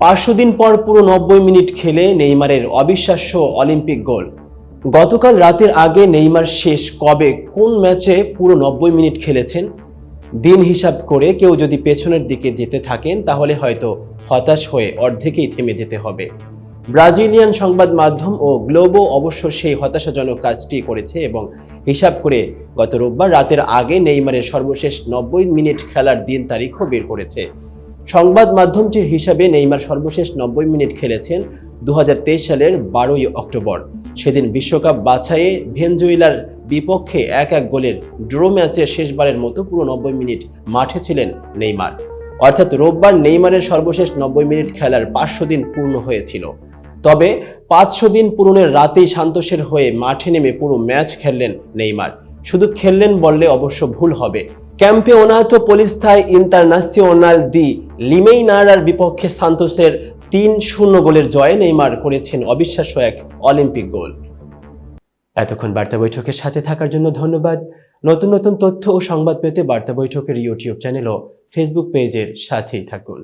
পাঁচশো দিন পর পুরো নব্বই মিনিট খেলে নেইমারের অবিশ্বাস্য অলিম্পিক গোল। গতকাল রাতের আগে নেইমার শেষ কবে কোন ম্যাচে পুরো নব্বই মিনিট খেলেছেন? দিন হিসাব করে কেউ যদি পেছনের দিকে যেতে থাকেন, তাহলে হয়তো হতাশ হয়ে অর্ধেকেই থেমে যেতে হবে। ব্রাজিলিয়ান সংবাদ মাধ্যম ও গ্লোবো অবশ্য সেই হতাশাজনক কাজটি করেছে এবং হিসাব করে গত রোববার রাতের আগে নেইমারের সর্বশেষ নব্বই মিনিট খেলার দিন তারিখও বের করেছে। সংবাদ মাধ্যমটির হিসাবে নেইমার সর্বশেষ নব্বই মিনিট খেলেছেন দু সালের বারোই অক্টোবর। সেদিন বিশ্বকাপ বাছাইয়ে ভেনজুয়েলার বিপক্ষে এক এক গোলের ড্র ম্যাচে শেষবারের মতো পুরো নব্বই মিনিট মাঠে ছিলেন নেইমার। অর্থাৎ রোববার নেইমারের সর্বশেষ নব্বই মিনিট খেলার পাঁচশো দিন পূর্ণ হয়েছিল। তবে পাঁচশো দিন পূরণের রাতেই সান্তোষের হয়ে মাঠে নেমে পুরো ম্যাচ খেললেন নেইমার। শুধু খেললেন বললে অবশ্য ভুল হবে। ক্যাম্পিওনাতো পলিস্থায় ইন্টারন্যাশনাল দি লিমেইনারার বিপক্ষে সান্তোসের তিন শূন্য গোলের জয়ে নেইমার করেছেন অবিশ্বাস্য এক অলিম্পিক গোল। এতক্ষণ বার্তা বৈঠকের সাথে থাকার জন্য ধন্যবাদ। নতুন নতুন তথ্য ও সংবাদ পেতে বার্তা বৈঠকের ইউটিউব চ্যানেল ও ফেসবুক পেজের সাথেই থাকুন।